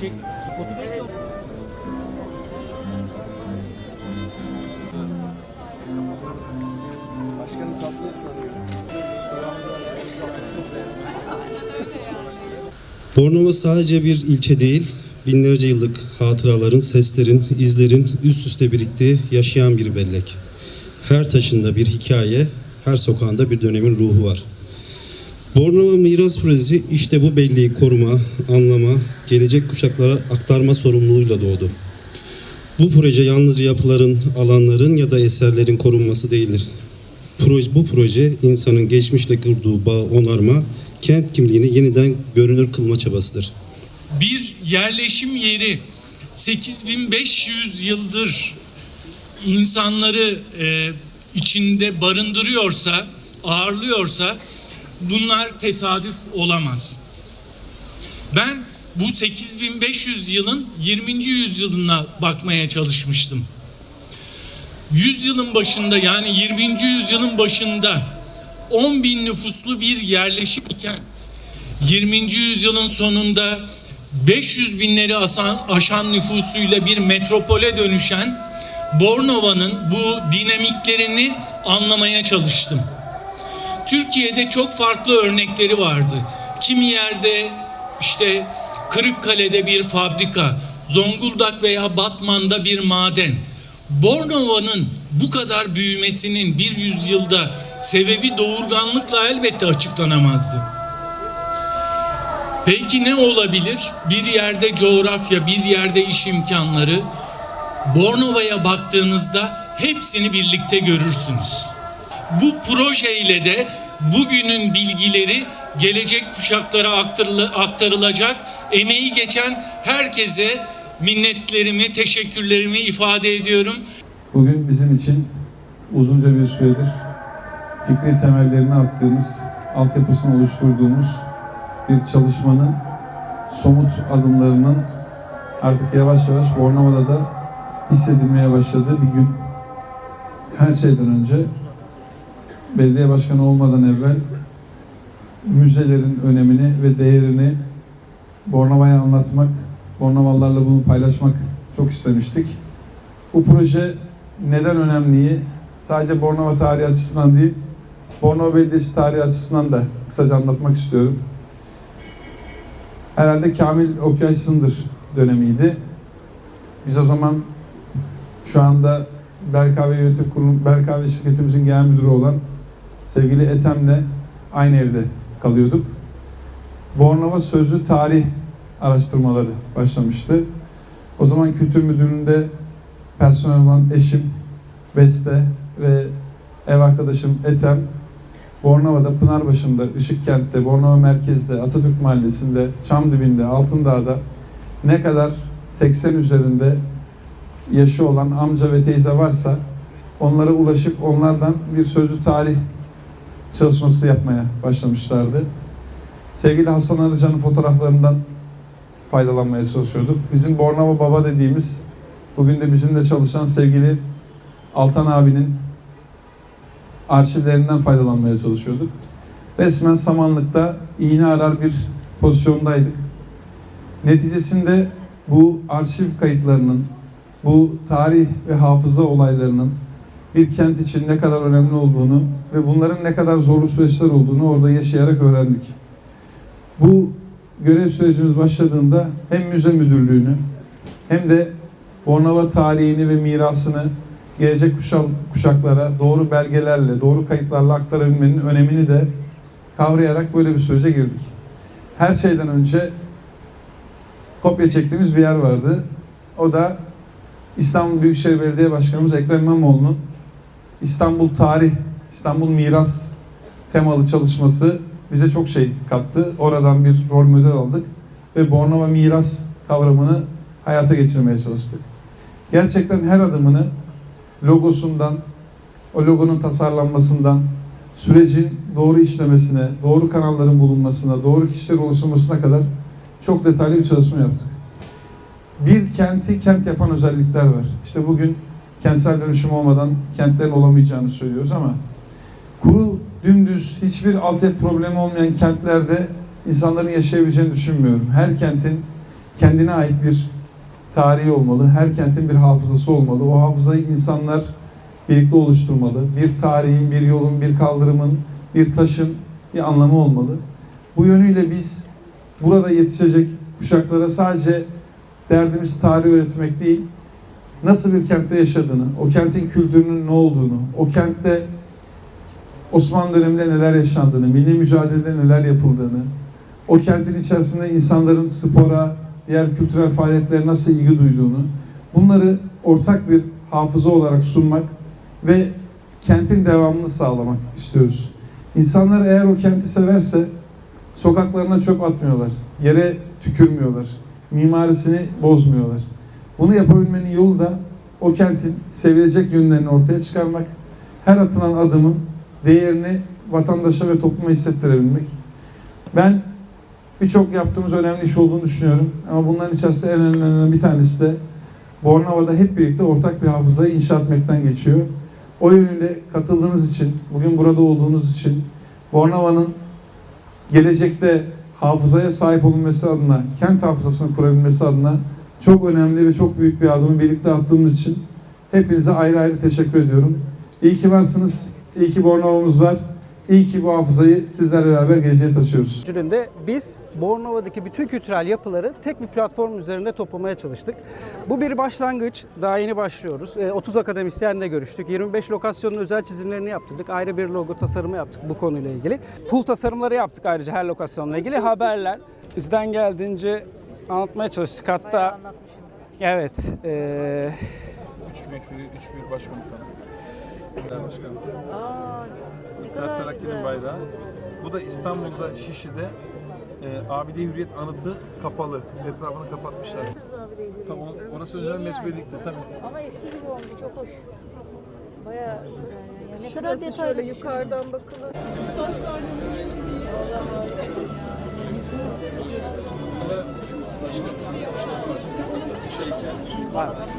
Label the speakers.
Speaker 1: Şey, spotu
Speaker 2: Evet.
Speaker 3: Başkanım tatlı.
Speaker 4: Bornova sadece bir ilçe değil, binlerce yıllık hatıraların, seslerin, izlerin üst üste biriktiği yaşayan bir bellek. Her taşında bir hikaye, her sokağında bir dönemin ruhu var. Bornova Miras Projesi işte bu belleği koruma, anlama, gelecek kuşaklara aktarma sorumluluğuyla doğdu. Bu proje yalnızca yapıların, alanların ya da eserlerin korunması değildir. Proje, bu proje insanın geçmişle kurduğu bağı onarma, kent kimliğini yeniden görünür kılma çabasıdır.
Speaker 5: bir yerleşim yeri 8500 yıldır insanları e, içinde barındırıyorsa, ağırlıyorsa bunlar tesadüf olamaz. Ben bu 8500 yılın 20. yüzyılına bakmaya çalışmıştım. Yüzyılın başında yani 20. yüzyılın başında 10 bin nüfuslu bir yerleşim iken 20. yüzyılın sonunda 500 binleri asan, aşan nüfusuyla bir metropole dönüşen Bornova'nın bu dinamiklerini anlamaya çalıştım. Türkiye'de çok farklı örnekleri vardı. Kimi yerde işte Kırıkkale'de bir fabrika, Zonguldak veya Batman'da bir maden. Bornova'nın bu kadar büyümesinin bir yüzyılda sebebi doğurganlıkla elbette açıklanamazdı. Peki ne olabilir? Bir yerde coğrafya, bir yerde iş imkanları. Bornova'ya baktığınızda hepsini birlikte görürsünüz. Bu projeyle de bugünün bilgileri gelecek kuşaklara aktarılacak. Emeği geçen herkese minnetlerimi, teşekkürlerimi ifade ediyorum.
Speaker 6: Bugün bizim için uzunca bir süredir fikri temellerini attığımız, altyapısını oluşturduğumuz bir çalışmanın somut adımlarının artık yavaş yavaş Bornova'da da hissedilmeye başladığı bir gün. Her şeyden önce belediye başkanı olmadan evvel müzelerin önemini ve değerini Bornova'ya anlatmak, Bornovalılarla bunu paylaşmak çok istemiştik. Bu proje neden önemliyi sadece Bornova tarihi açısından değil, Bornova Belediyesi tarihi açısından da kısaca anlatmak istiyorum. Herhalde Kamil Okyay Sındır dönemiydi. Biz o zaman şu anda Berkave Yönetim Kurulu, Berkave şirketimizin genel müdürü olan sevgili Ethem'le aynı evde kalıyorduk. Bornova Sözlü Tarih araştırmaları başlamıştı. O zaman Kültür Müdürlüğü'nde personel olan eşim Beste ve ev arkadaşım Ethem Bornova'da, Pınarbaşı'nda, Işıkkent'te, Bornova merkezde, Atatürk Mahallesi'nde, Çamdibin'de, Altındağ'da ne kadar 80 üzerinde yaşı olan amca ve teyze varsa onlara ulaşıp onlardan bir sözlü tarih çalışması yapmaya başlamışlardı. Sevgili Hasan Arıcan'ın fotoğraflarından faydalanmaya çalışıyorduk. Bizim Bornova Baba dediğimiz bugün de bizimle çalışan sevgili Altan abinin arşivlerinden faydalanmaya çalışıyorduk. Resmen samanlıkta iğne arar bir pozisyondaydık. Neticesinde bu arşiv kayıtlarının, bu tarih ve hafıza olaylarının bir kent için ne kadar önemli olduğunu ve bunların ne kadar zorlu süreçler olduğunu orada yaşayarak öğrendik. Bu görev sürecimiz başladığında hem müze müdürlüğünü hem de Bornova tarihini ve mirasını gelecek kuşak, kuşaklara doğru belgelerle, doğru kayıtlarla aktarabilmenin önemini de kavrayarak böyle bir sürece girdik. Her şeyden önce kopya çektiğimiz bir yer vardı. O da İstanbul Büyükşehir Belediye Başkanımız Ekrem İmamoğlu'nun İstanbul Tarih, İstanbul Miras temalı çalışması bize çok şey kattı. Oradan bir rol model aldık ve Bornova miras kavramını hayata geçirmeye çalıştık. Gerçekten her adımını logosundan, o logonun tasarlanmasından, sürecin doğru işlemesine, doğru kanalların bulunmasına, doğru kişilere ulaşılmasına kadar çok detaylı bir çalışma yaptık. Bir kenti kent yapan özellikler var. İşte bugün kentsel dönüşüm olmadan kentlerin olamayacağını söylüyoruz ama kuru, dümdüz, hiçbir altyapı problemi olmayan kentlerde insanların yaşayabileceğini düşünmüyorum. Her kentin kendine ait bir tarihi olmalı. Her kentin bir hafızası olmalı. O hafızayı insanlar birlikte oluşturmalı. Bir tarihin, bir yolun, bir kaldırımın, bir taşın bir anlamı olmalı. Bu yönüyle biz burada yetişecek kuşaklara sadece derdimiz tarih öğretmek değil, nasıl bir kentte yaşadığını, o kentin kültürünün ne olduğunu, o kentte Osmanlı döneminde neler yaşandığını, milli mücadelede neler yapıldığını, o kentin içerisinde insanların spora, diğer kültürel faaliyetlere nasıl ilgi duyduğunu, bunları ortak bir hafıza olarak sunmak ve kentin devamını sağlamak istiyoruz. İnsanlar eğer o kenti severse sokaklarına çöp atmıyorlar, yere tükürmüyorlar, mimarisini bozmuyorlar. Bunu yapabilmenin yolu da o kentin sevilecek yönlerini ortaya çıkarmak, her atılan adımın değerini vatandaşa ve topluma hissettirebilmek. Ben birçok yaptığımız önemli iş olduğunu düşünüyorum. Ama bunların içerisinde en önemli bir tanesi de Bornova'da hep birlikte ortak bir hafızayı inşa etmekten geçiyor. O yönüyle katıldığınız için, bugün burada olduğunuz için Bornova'nın gelecekte hafızaya sahip olunması adına, kent hafızasını kurabilmesi adına çok önemli ve çok büyük bir adımı birlikte attığımız için hepinize ayrı ayrı teşekkür ediyorum. İyi ki varsınız, iyi ki Bornova'mız var, iyi ki bu hafızayı sizlerle beraber geleceğe taşıyoruz.
Speaker 1: Öncülüğünde biz Bornova'daki bütün kültürel yapıları tek bir platform üzerinde toplamaya çalıştık. Bu bir başlangıç. Daha yeni başlıyoruz. E, 30 akademisyenle görüştük. 25 lokasyonun özel çizimlerini yaptırdık. Ayrı bir logo tasarımı yaptık bu konuyla ilgili. Pul tasarımları yaptık ayrıca her lokasyonla ilgili. Haberler. Bizden geldiğince anlatmaya çalıştık. Hatta Evet. E,
Speaker 2: Üç büyük üç büyük başkomutanım. Genel başkanım.
Speaker 7: Aa, ne
Speaker 2: İttihat
Speaker 7: kadar
Speaker 2: Terakki'nin bayrağı. Bu da İstanbul'da Şişli'de e, Abide Hürriyet anıtı kapalı. Etrafını kapatmışlar. Tam o- orası özel mecburilikte tabii.
Speaker 7: Ama eski gibi olmuş, çok hoş. Bayağı güzel yani. Ne kadar
Speaker 8: Şurası
Speaker 7: detaylı
Speaker 8: şöyle
Speaker 7: düşünmüş.
Speaker 8: yukarıdan bakılır.
Speaker 2: Burada başka bir şey var. Şeyken,